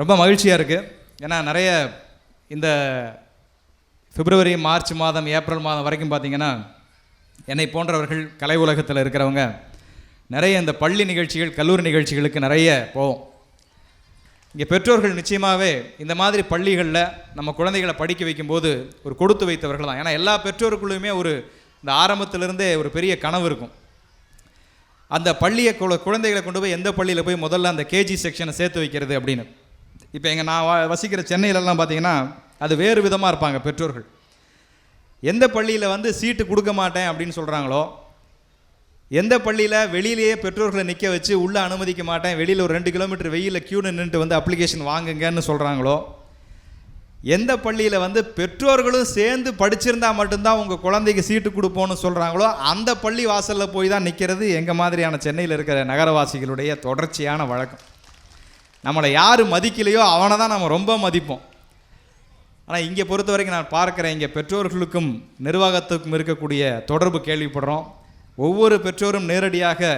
ரொம்ப மகிழ்ச்சியாக இருக்குது ஏன்னா நிறைய இந்த பிப்ரவரி மார்ச் மாதம் ஏப்ரல் மாதம் வரைக்கும் பார்த்தீங்கன்னா என்னை போன்றவர்கள் கலை உலகத்தில் இருக்கிறவங்க நிறைய இந்த பள்ளி நிகழ்ச்சிகள் கல்லூரி நிகழ்ச்சிகளுக்கு நிறைய போவோம். இங்கே பெற்றோர்கள் நிச்சயமாகவே இந்த மாதிரி பள்ளிகளில் நம்ம குழந்தைகளை படிக்க வைக்கும்போது ஒரு கொடுத்து வைத்தவர்கள் தான். ஏன்னா எல்லா பெற்றோருக்குள்ளேயுமே ஒரு இந்த ஆரம்பத்திலிருந்தே ஒரு பெரிய கனவு இருக்கும். அந்த பள்ளியை குழந்தைகளை கொண்டு போய் எந்த பள்ளியில் போய் முதல்ல அந்த கேஜி செக்ஷனை சேர்த்து வைக்கிறது அப்படின்னு. இப்போ எங்கள் நான் வ- வசிக்கிற சென்னையிலலாம் பார்த்தீங்கன்னா அது வேறு விதமாக இருப்பாங்க பெற்றோர்கள். எந்த பள்ளியில் வந்து சீட்டு கொடுக்க மாட்டேன் அப்படின்னு சொல்கிறாங்களோ எந்த பள்ளியில் வெளியிலேயே பெற்றோர்களை நிற்க வச்சு உள்ளே அனுமதிக்க மாட்டேன் வெளியில் ஒரு ரெண்டு கிலோமீட்டர் வெயிலில் க்யூ நின்றுட்டு வந்து அப்ளிகேஷன் வாங்குங்கன்னு சொல்கிறாங்களோ எந்த பள்ளியில் வந்து பெற்றோர்களும் சேர்ந்து படிச்சிருந்தா மட்டும்தான் உங்கள் குழந்தைக்கு சீட்டு கொடுப்போம்னு சொல்கிறாங்களோ அந்த பள்ளி வாசலில் போய் தான் நிற்கிறது எங்கள் மாதிரியான சென்னையில் இருக்கிற நகரவாசிகளுடைய தொடர்ச்சியான வழக்கம். நம்மளை யார் மதிக்கலையோ அவனை தான் நம்ம ரொம்ப மதிப்போம். ஆனால் இங்கே பொறுத்த வரைக்கும் நான் பார்க்குறேன் இங்கே பெற்றோர்களுக்கும் நிர்வாகத்துக்கும் இருக்கக்கூடிய தொடர்பு கேள்விப்படுறோம். ஒவ்வொரு பெற்றோரும் நேரடியாக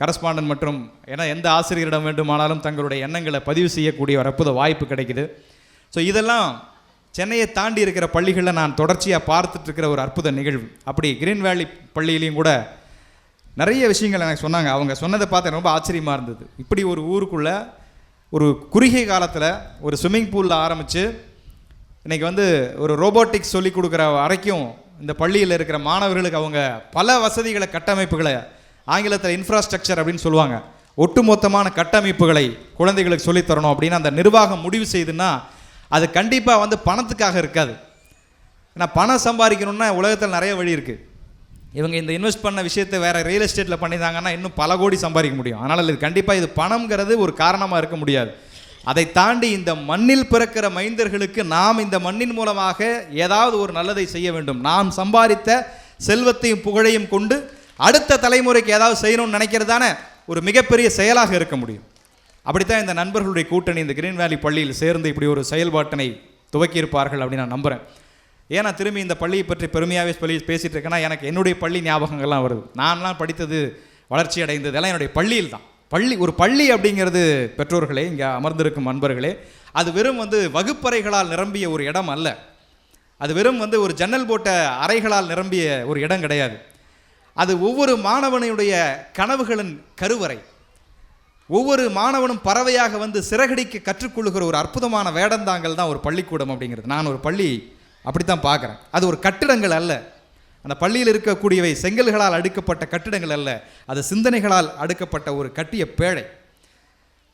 கரஸ்பாண்டன் மற்றும் ஏன்னா எந்த ஆசிரியரிடம் வேண்டுமானாலும் தங்களுடைய எண்ணங்களை பதிவு செய்யக்கூடிய ஒரு அற்புத வாய்ப்பு கிடைக்குது. ஸோ இதெல்லாம் சென்னையை தாண்டி இருக்கிற பள்ளிகளில் நான் தொடர்ச்சியாக பார்த்துட்டு இருக்கிற ஒரு அற்புத நிகழ்வு. அப்படி கிரீன் வேலி பள்ளியிலையும் கூட நிறைய விஷயங்கள் எனக்கு சொன்னாங்க. அவங்க சொன்னதை பார்த்து ரொம்ப ஆச்சரியமாக இருந்தது. இப்படி ஒரு ஊருக்குள்ளே ஒரு குறுகிய காலத்தில் ஒரு ஸ்விம்மிங் பூலில் ஆரம்பித்து இன்னைக்கு வந்து ஒரு ரோபோட்டிக்ஸ் சொல்லி கொடுக்குற வரைக்கும் இந்த பள்ளியில் இருக்கிற மாணவர்களுக்கு அவங்க பல வசதிகளை கட்டமைப்புகளை ஆங்கிலத்தில் இன்ஃப்ராஸ்ட்ரக்சர் அப்படின்னு சொல்லுவாங்க. ஒட்டுமொத்தமான கட்டமைப்புகளை குழந்தைகளுக்கு சொல்லித் தரணும் அப்படின்னு அந்த நிர்வாகம் முடிவு செய்துன்னா அது கண்டிப்பாக வந்து பணத்துக்காக இருக்காது. ஏன்னா பணம் சம்பாதிக்கணும்னா உலகத்தில் நிறைய வழி இருக்குது இவங்க இந்த இன்வெஸ்ட் பண்ண விஷயத்தை வேற ரியல் எஸ்டேட்டில் பண்ணியிருந்தாங்கன்னா இன்னும் பல கோடி சம்பாதிக்க முடியும். அதனால் இது கண்டிப்பாக இது பணம்ங்கிறது ஒரு காரணமாக இருக்க முடியாது. அதை தாண்டி இந்த மண்ணில் பிறக்கிற மைந்தர்களுக்கு நாம் இந்த மண்ணின் மூலமாக ஏதாவது ஒரு நல்லதை செய்ய வேண்டும். நாம் சம்பாதித்த செல்வத்தையும் புகழையும் கொண்டு அடுத்த தலைமுறைக்கு ஏதாவது செய்யணும்னு நினைக்கிறது தானே ஒரு மிகப்பெரிய செயலாக இருக்க முடியும். அப்படித்தான் இந்த நண்பர்களுடைய கூட்டணி இந்த கிரீன் வேலி பள்ளியில் சேர்ந்து இப்படி ஒரு செயல்பாட்டினை துவக்கியிருப்பார்கள் அப்படின்னு நான் நம்புகிறேன் ஏன்னா திரும்பி இந்த பள்ளியை பற்றி பெருமையாகவே சொல்லி பேசிகிட்டு இருக்கேன்னா எனக்கு என்னுடைய பள்ளி ஞாபகங்கள்லாம் வருது. நான்லாம் படித்தது வளர்ச்சி அடைந்தது எல்லாம் என்னுடைய பள்ளியில் தான். பள்ளி ஒரு பள்ளி அப்படிங்கிறது பெற்றோர்களே இங்கே அமர்ந்திருக்கும் நண்பர்களே அது வெறும் வந்து வகுப்பறைகளால் நிரம்பிய ஒரு இடம் அல்ல. அது வெறும் வந்து ஒரு ஜன்னல் போட்ட அறைகளால் நிரம்பிய ஒரு இடம் கிடையாது. அது ஒவ்வொரு மாணவனுடைய கனவுகளின் கருவறை. ஒவ்வொரு மாணவனும் பறவையாக வந்து சிறகடிக்க கற்றுக்கொள்ளுகிற ஒரு அற்புதமான வேடந்தாங்கல் தான் ஒரு பள்ளிக்கூடம் அப்படிங்கிறது. நான் ஒரு பள்ளி அப்படித்தான் பார்க்குறேன். அது ஒரு கட்டிடங்கள் அல்ல. அந்த பள்ளியில் இருக்கக்கூடியவை செங்கல்களால் அடுக்கப்பட்ட கட்டிடங்கள் அல்ல. அது சிந்தனைகளால் அடுக்கப்பட்ட ஒரு கட்டிய பேழை.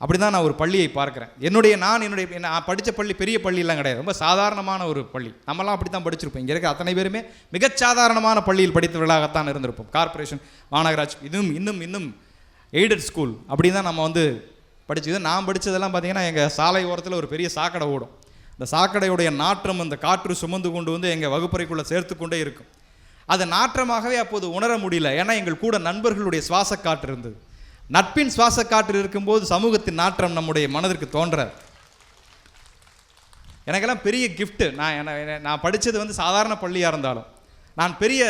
அப்படி தான் நான் ஒரு பள்ளியை பார்க்குறேன். என்னுடைய நான் என்னுடைய நான் படித்த பள்ளி பெரிய பள்ளியெல்லாம் கிடையாது. ரொம்ப சாதாரணமான ஒரு பள்ளி. நம்மலாம் அப்படி தான் படிச்சிருப்போம். இங்கே இருக்க அத்தனை பேருமே மிகச்சாதாரணமான பள்ளியில் படித்தவர்களாகத்தான் இருந்திருப்போம். கார்ப்பரேஷன் மாநகராட்சி இதுவும் இன்னும் இன்னும் எய்டட் ஸ்கூல் அப்படி தான் நம்ம வந்து படிச்சது நான் படித்ததெல்லாம் பார்த்தீங்கன்னா எங்கள் சாலை ஓரத்தில் ஒரு பெரிய சாக்கடை ஓடும். இந்த சாக்கடையுடைய நாற்றம் அந்த காற்று சுமந்து கொண்டு வந்து எங்கள் வகுப்பறைக்குள்ளே சேர்த்து கொண்டே இருக்கும். அது நாற்றமாகவே அப்போது உணர முடியல. ஏன்னா எங்கள் கூட நண்பர்களுடைய சுவாச காற்று இருந்தது. நட்பின் சுவாச காற்று இருக்கும்போது சமூகத்தின் நாற்றம் நம்முடைய மனதிற்கு தோன்ற எனக்கெல்லாம் பெரிய கிஃப்ட்டு நான் என்ன நான் படித்தது வந்து சாதாரண பள்ளியாக இருந்தாலும். நான் பெரிய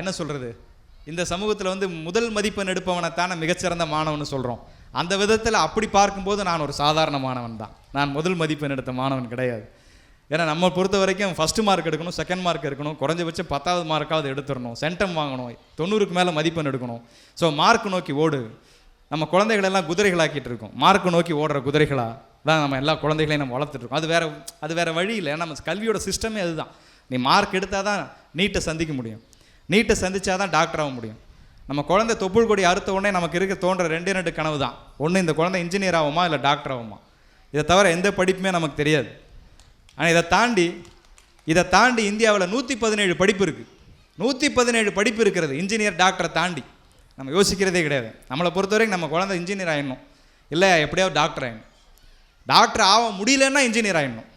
என்ன சொல்கிறது இந்த சமூகத்தில் வந்து முதல் மதிப்பெண் எடுப்பவனைத்தானே மிகச்சிறந்த மாணவன் சொல்கிறோம் அந்த விதத்தில் அப்படி பார்க்கும்போது நான் ஒரு சாதாரண மாணவன் தான் நான் முதல் மதிப்பெண் எடுத்த மாணவன் கிடையாது. ஏன்னா நம்ம பொறுத்த வரைக்கும் ஃபஸ்ட்டு மார்க் எடுக்கணும் செகண்ட் மார்க் எடுக்கணும் குறைஞ்சபட்சம் பத்தாவது மார்க்காவது எடுத்துடணும் சென்டம் வாங்கணும் தொண்ணூறுக்கு மேலே மதிப்பெண் எடுக்கணும். ஸோ மார்க் நோக்கி ஓடு. நம்ம குழந்தைகளெல்லாம் குதிரைகளாக்கிட்டு இருக்கோம். மார்க் நோக்கி ஓடுற குதிரைகளாக தான் நம்ம எல்லா குழந்தைகளையும் நம்ம வளர்த்துட்ருக்கோம் அது வேறு அது வேறு வழி இல்லை. ஏன்னா நம்ம கல்வியோட சிஸ்டமே அதுதான். நீ மார்க் எடுத்தால் தான் நீட்டை சந்திக்க முடியும். நீட்டை சந்திச்சா தான் டாக்டர் ஆக முடியும். நம்ம குழந்தை தொப்புள் கொடி அறுத்த உடனே நமக்கு இருக்க தோன்ற ரெண்டே ரெண்டு கனவு தான். ஒன்று இந்த குழந்தை இன்ஜினியர் ஆகுமா இல்லை டாக்டர் ஆகுமா? இதை தவிர எந்த படிப்புமே நமக்கு தெரியாது. ஆனால் இதை தாண்டி இதை தாண்டி இந்தியாவில் நூற்றி பதினேழு படிப்பு இருக்குது நூற்றி பதினேழு படிப்பு இருக்கிறது இன்ஜினியர் டாக்டரை தாண்டி. நம்ம யோசிக்கிறதே கிடையாது. நம்மளை பொறுத்தவரைக்கும் நம்ம குழந்தை இன்ஜினியர் ஆகிடணும் இல்லை எப்படியாவது டாக்டர் ஆகிடணும் டாக்டர் ஆக முடியலன்னா இன்ஜினியர் ஆகிடணும்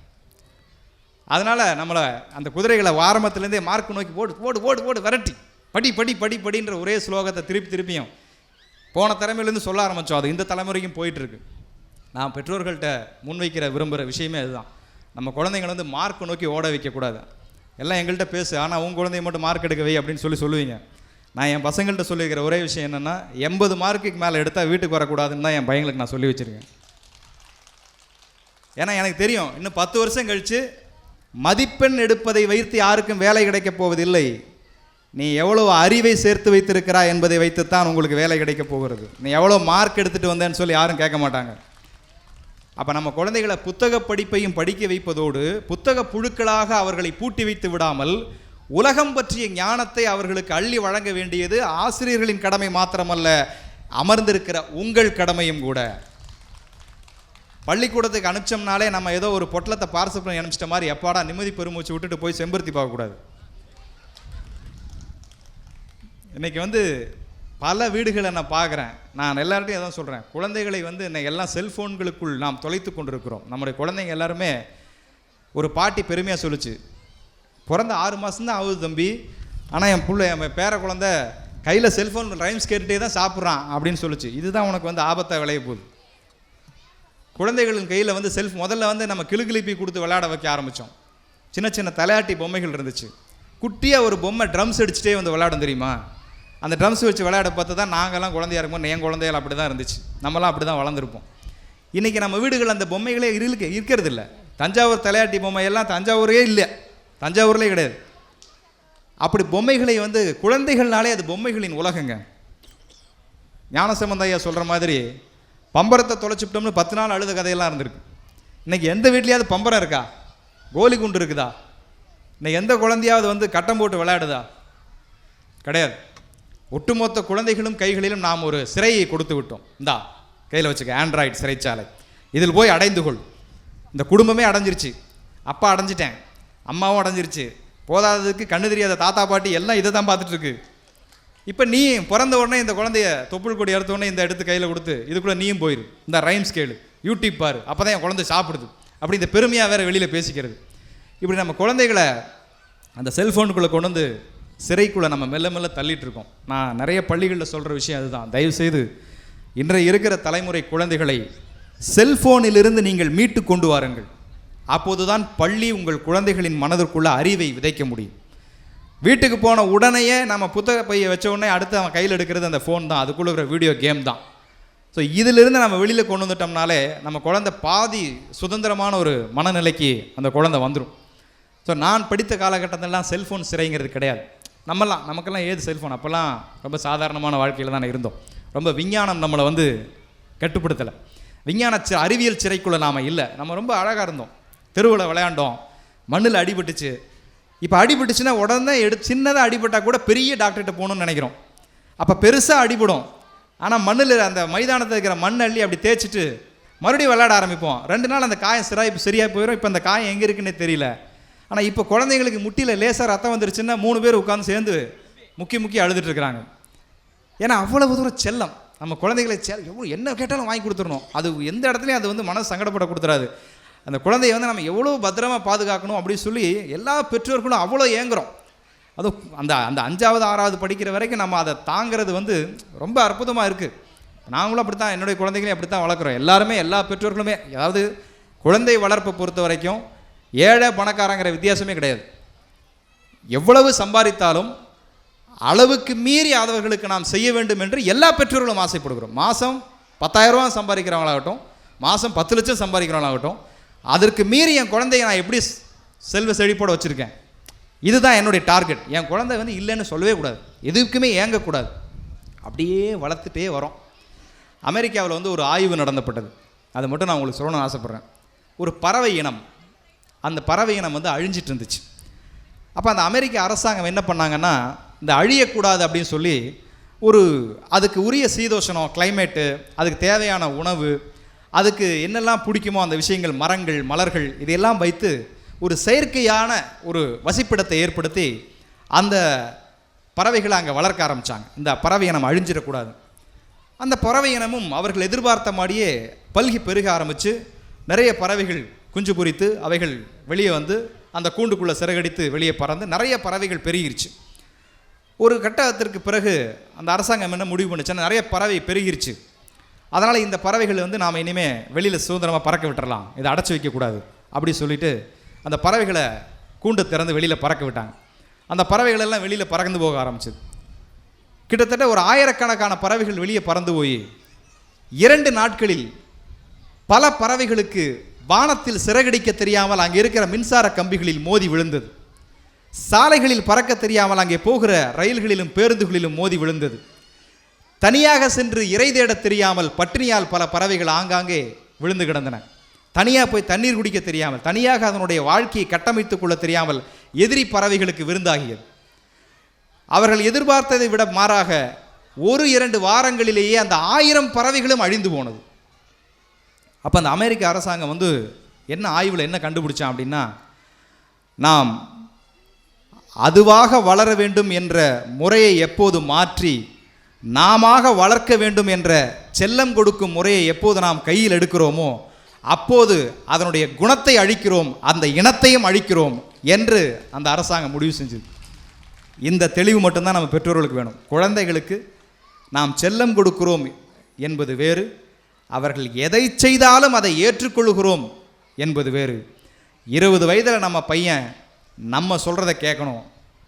அதனால் நம்மளை அந்த குதிரைகளை ஆரம்பத்துலேருந்தே மார்க் நோக்கி போடு போடு ஓடு போடு விரட்டி. படி படி படி படின்ற ஒரே ஸ்லோகத்தை திருப்பி திருப்பியும் போன தலைமையிலேருந்து சொல்ல ஆரம்பித்தோம் அது இந்த தலைமுறைக்கும் போயிட்டுருக்கு. நான் பெற்றோர்கள்ட்ட முன்வைக்கிற விரும்புகிற விஷயமே அதுதான் நம்ம குழந்தைங்களை வந்து மார்க் நோக்கி ஓட வைக்கக்கூடாது. எல்லாம் எங்கள்கிட்ட பேசு. ஆனால் உங்கள் குழந்தைய மட்டும் மார்க் எடுக்க வை அப்படின்னு சொல்லி சொல்லுவீங்க. நான் என் பசங்கள்கிட்ட சொல்லியிருக்கிற ஒரே விஷயம் என்னென்னா எண்பது மார்க்குக்கு மேலே எடுத்தால் வீட்டுக்கு வரக்கூடாதுன்னு தான் என் பையங்களுக்கு நான் சொல்லி வச்சுருக்கேன். ஏன்னா எனக்கு தெரியும். இன்னும் பத்து வருஷம் கழித்து மதிப்பெண் எடுப்பதை வைத்து யாருக்கும் வேலை கிடைக்கப் போவதில்லை. நீ எவ்வளவு அறிவை சேர்த்து வைத்திருக்கிறா என்பதை வைத்துத்தான் உங்களுக்கு வேலை கிடைக்க போகிறது. நீ எவ்வளோ மார்க் எடுத்துகிட்டு வந்தேன்னு சொல்லி யாரும் கேட்க மாட்டாங்க. அப்போ நம்ம குழந்தைகளை புத்தக படிப்பையும் படிக்க வைப்பதோடு புத்தக புழுக்களாக அவர்களை பூட்டி வைத்து விடாமல் உலகம் பற்றிய ஞானத்தை அவர்களுக்கு அள்ளி வழங்க வேண்டியது ஆசிரியர்களின் கடமை மாத்திரமல்ல அமர்ந்திருக்கிற உங்கள் கடமையும் கூட. பள்ளிக்கூடத்துக்கு அனுப்பிச்சோம்னாலே நம்ம ஏதோ ஒரு பொட்டலத்தை பார்சல் பண்ணி அனுப்பிச்சிட்ட மாதிரி எப்பாடா நிம்மதி பெருமூச்சு விட்டுட்டு போய் செம்பருத்தி பார்க்கக்கூடாது. இன்னைக்கு வந்து பல வீடுகளை நான் பார்க்குறேன். நான் எல்லார்ட்டையும் அதான் சொல்கிறேன் குழந்தைகளை வந்து இன்னைக்கு எல்லாம் செல்ஃபோன்களுக்குள் நாம் தொலைத்து கொண்டிருக்கிறோம். நம்முடைய குழந்தைங்க எல்லாருமே ஒரு பாட்டி பெருமையாக சொல்லுச்சு. பிறந்த ஆறு மாதம்தான் ஆகுது தம்பி. ஆனால் என் பிள்ளை என் பேர குழந்த கையில் செல்ஃபோன் ரைம்ஸ் கேட்டுகிட்டே தான் சாப்பிட்றான் அப்படின்னு சொல்லிச்சு. இதுதான் உனக்கு வந்து ஆபத்தாக விளைய போகுது. குழந்தைகளின் கையில் வந்து செல்ஃப் முதல்ல வந்து நம்ம கிளுகிளிப்பி கொடுத்து விளையாட வைக்க ஆரம்பித்தோம் சின்ன சின்ன தலையாட்டி பொம்மைகள் இருந்துச்சு. குட்டியாக ஒரு பொம்மை ட்ரம்ஸ் அடிச்சுட்டே வந்து விளையாடும் தெரியுமா? அந்த ட்ரம்ஸ் வச்சு விளையாட பார்த்து தான் நாங்கள்லாம் குழந்தையா இருக்கும்போது என் குழந்தைகள் அப்படி தான் இருந்துச்சு. நம்மளாம் அப்படி தான் வளர்ந்துருப்போம். இன்றைக்கி நம்ம வீடுகள் அந்த பொம்மைகளே இருக்க இருக்கிறது இல்லை தஞ்சாவூர் தலையாட்டி பொம்மையெல்லாம் தஞ்சாவூரே இல்லை. தஞ்சாவூர்லேயே கிடையாது. அப்படி பொம்மைகளை வந்து குழந்தைகள்னாலே அது பொம்மைகளின் உலகங்க. ஞானசம்பந்த ஐயா சொல்கிற மாதிரி பம்பரத்தை தொலைச்சிட்டோம்னு பத்து நாள் அழுத கதையெல்லாம் இருந்திருக்கு. இன்னைக்கு எந்த வீட்லேயாவது பம்பரம் இருக்கா? கோலி குண்டு இருக்குதா? இன்னைக்கு எந்த குழந்தையாவது வந்து கட்டம் போட்டு விளையாடுதா? கிடையாது. ஒட்டுமொத்த குழந்தைகளும் கைகளிலும் நாம் ஒரு சிறையை கொடுத்து விட்டோம். இந்தா கையில் வச்சுக்க ஆண்ட்ராய்டு சிறைச்சாலை. இதில் போய் அடைந்து கொள். இந்த குடும்பமே அடைஞ்சிருச்சு. அப்பா அடைஞ்சிட்டேன். அம்மாவும் அடைஞ்சிருச்சு. போதாததுக்கு கண்ணு தெரியாத தாத்தா பாட்டி எல்லாம் இதை தான் பார்த்துட்ருக்கு. இப்போ நீ பிறந்த உடனே இந்த குழந்தைய தொப்புள் கொடி எடுத்த உடனே இந்த எடுத்து கையில் கொடுத்து இதுக்குள்ளே நீயும் போயிரு. இந்த ரைம்ஸ் கேளு. யூடியூப் பாரு. அப்போ தான் என் குழந்தை சாப்பிடுது. அப்படி இந்த பெருமையாக வேறு வெளியில் பேசிக்கிறது. இப்படி நம்ம குழந்தைகளை அந்த செல்ஃபோனுக்குள்ளே கொண்டு வந்து சிறைக்குள்ளே நம்ம மெல்ல மெல்ல தள்ளிட்டு இருக்கோம் நான் நிறைய பள்ளிகளில் சொல்கிற விஷயம் அதுதான். தயவு செய்து இன்றைய இருக்கிற தலைமுறை குழந்தைகளை செல்ஃபோனிலிருந்து நீங்கள் மீட்டு கொண்டு வாருங்கள். அப்போதுதான் பள்ளி உங்கள் குழந்தைகளின் மனதிற்குள்ள அறிவை விதைக்க முடியும். வீட்டுக்கு போன உடனேயே நம்ம புத்தக பையை வச்ச உடனே அடுத்து அவன் கையில் எடுக்கிறது அந்த ஃபோன் தான். அதுக்குள்ள இருக்கிற வீடியோ கேம் தான். ஸோ இதிலிருந்து நம்ம வெளியில் கொண்டு வந்துட்டோம்னாலே நம்ம குழந்தை பாதி சுதந்திரமான ஒரு மனநிலைக்கு அந்த குழந்தை வந்துடும் ஸோ நான் படித்த காலகட்டத்திலலாம் செல்ஃபோன் சிறைங்கிறது கிடையாது. நம்மலாம் நமக்கெல்லாம் ஏது செல்ஃபோன் அப்போல்லாம் ரொம்ப சாதாரணமான வாழ்க்கையில் தானே இருந்தோம். ரொம்ப விஞ்ஞானம் நம்மளை வந்து கட்டுப்படுத்தலை. விஞ்ஞான சி அறிவியல் சிறைக்குள்ளே நாம் இல்லை. நம்ம ரொம்ப அழகாக இருந்தோம். தெருவில் விளையாண்டோம். மண்ணில் அடிபட்டுச்சு. இப்போ அடிபட்டுச்சுன்னா உடனே எடு சின்னதாக அடிபட்டால் கூட பெரிய டாக்டர்கிட்ட போகணும்னு நினைக்கிறோம். அப்போ பெருசாக அடிபடும். ஆனால் மண்ணில் அந்த மைதானத்தில் இருக்கிற மண் அள்ளி அப்படி தேய்ச்சிட்டு மறுபடியும் விளையாட ஆரம்பிப்போம். ரெண்டு நாள் அந்த காயம் சிறாய் சரியாக போயிடும் இப்போ அந்த காயம் எங்கே இருக்குன்னே தெரியல. ஆனால் இப்போ குழந்தைங்களுக்கு முட்டியில் லேசாக ரத்தம் வந்துருச்சுன்னா மூணு பேர் உட்காந்து சேர்ந்து முக்கி முக்கி அழுதுட்டு இருக்கிறாங்க. ஏன்னா அவ்வளவு தூரம் செல்லம். நம்ம குழந்தைகளை செல் எவ்வளோ என்ன கேட்டாலும் வாங்கி கொடுத்துடணும். அது எந்த இடத்துலையும் அது வந்து மனசு சங்கடப்பட கொடுத்துறாது. அந்த குழந்தைய வந்து நம்ம எவ்வளோ பத்திரமாக பாதுகாக்கணும் அப்படின்னு சொல்லி எல்லா பெற்றோர்களும் அவ்வளோ ஏங்குறோம். அதுவும் அந்த அந்த அஞ்சாவது ஆறாவது படிக்கிற வரைக்கும் நம்ம அதை தாங்கிறது வந்து ரொம்ப அற்புதமாக இருக்குது நாங்களும் அப்படி தான் என்னுடைய குழந்தைகளையும் அப்படி தான் வளர்க்குறோம். எல்லாருமே எல்லா பெற்றோர்களுமே அதாவது குழந்தை வளர்ப்பை பொறுத்த வரைக்கும் ஏழை பணக்காரங்கிற வித்தியாசமே கிடையாது. எவ்வளவு சம்பாதித்தாலும் அளவுக்கு மீறி அதவர்களுக்கு நாம் செய்ய வேண்டும் என்று எல்லா பெற்றோர்களும் ஆசைப்படுகிறோம். மாதம் பத்தாயிரரூவா சம்பாதிக்கிறவங்களாகட்டும் மாதம் பத்து லட்சம் சம்பாதிக்கிறவங்களாகட்டும் அதற்கு மீறி என் குழந்தைய நான் எப்படி செல்வ செழிப்போட வச்சுருக்கேன்? இதுதான் என்னுடைய டார்கெட். என் குழந்தை வந்து இல்லைன்னு சொல்லவே கூடாது. எதுக்குமே ஏங்கக்கூடாது. அப்படியே வளர்த்துட்டே வரோம். அமெரிக்காவில் வந்து ஒரு ஆய்வு நடந்தப்பட்டது. அது மட்டும் நான் உங்களுக்கு சொல்லணும்னு ஆசைப்பட்றேன். ஒரு பறவை இனம். அந்த பறவை இனம் வந்து அழிஞ்சிட்டு இருந்துச்சு அப்போ அந்த அமெரிக்க அரசாங்கம் என்ன பண்ணாங்கன்னா இந்த அழியக்கூடாது அப்படின்னு சொல்லி ஒரு அதுக்கு உரிய சீதோஷணம் கிளைமேட்டு அதுக்கு தேவையான உணவு அதுக்கு என்னெல்லாம் பிடிக்குமோ அந்த விஷயங்கள் மரங்கள் மலர்கள் இதையெல்லாம் வைத்து ஒரு செயற்கையான ஒரு வசிப்பிடத்தை ஏற்படுத்தி அந்த பறவைகளை அங்கே வளர்க்க ஆரம்பித்தாங்க இந்த பறவை இனம் அழிஞ்சிடக்கூடாது. அந்த பறவை இனமும் அவர்கள் எதிர்பார்த்த மாதிரியே பல்கி பெருக ஆரம்பித்து நிறைய பறவைகள் குஞ்சு பொரித்து அவைகள் வெளியே வந்து அந்த கூண்டுக்குள்ளே சிறகடித்து வெளியே பறந்து நிறைய பறவைகள் பெருகிருச்சு. ஒரு கட்டத்திற்கு பிறகு அந்த அரசாங்கம் என்ன முடிவு பண்ணுச்சுன்னா நிறைய பறவை பெருகிருச்சு. அதனால் இந்த பறவைகள் வந்து நாம் இனிமேல் வெளியில் சுதந்திரமாக பறக்க விட்டுறலாம். இதை அடைச்சி வைக்கக்கூடாது அப்படி சொல்லிட்டு அந்த பறவைகளை கூண்டு திறந்து வெளியில் பறக்க விட்டாங்க. அந்த பறவைகள் எல்லாம் வெளியில் பறந்து போக ஆரம்பிச்சது. கிட்டத்தட்ட ஒரு ஆயிரக்கணக்கான பறவைகள் வெளியே பறந்து போய் இரண்டு நாட்களில் பல பறவைகளுக்கு வானத்தில் சிறகடிக்க தெரியாமல் அங்கே இருக்கிற மின்சார கம்பிகளில் மோதி விழுந்தது. சாலைகளில் பறக்க தெரியாமல் அங்கே போகிற ரயில்களிலும் பேருந்துகளிலும் மோதி விழுந்தது. தனியாக சென்று இறை தேடத் தெரியாமல் பட்டினியால் பல பறவைகள் ஆங்காங்கே விழுந்து கிடந்தன. தனியாக போய் தண்ணீர் குடிக்க தெரியாமல் தனியாக அதனுடைய வாழ்க்கையை கட்டமைத்துக் கொள்ள தெரியாமல் எதிரி பறவைகளுக்கு விருந்தாகியது. அவர்கள் எதிர்பார்த்ததை விட மாறாக ஒரு இரண்டு வாரங்களிலேயே அந்த ஆயிரம் பறவைகளும் அழிந்து போனது. அப்போ அந்த அமெரிக்க அரசாங்கம் வந்து என்ன ஆய்வில் என்ன கண்டுபிடிச்சான் அப்படின்னா நாம் அதுவாக வளர வேண்டும் என்ற முறையை எப்போது மாற்றி நாமாக வளர்க்க வேண்டும் என்ற செல்லம் கொடுக்கும் முறையை எப்போது நாம் கையில் எடுக்கிறோமோ அப்போது அதனுடைய குணத்தை அழிக்கிறோம் அந்த இனத்தையும் அழிக்கிறோம் என்று அந்த அரசாங்கம் முடிவு செஞ்சது. இந்த தெளிவு மட்டும்தான் நம்ம பெற்றோர்களுக்கு வேணும். குழந்தைகளுக்கு நாம் செல்லம் கொடுக்கிறோம் என்பது வேறு அவர்கள் எதை செய்தாலும் அதை ஏற்றுக்கொள்கிறோம் என்பது வேறு. இருபது வயதில் நம்ம பையன் நம்ம சொல்கிறத கேட்கணும்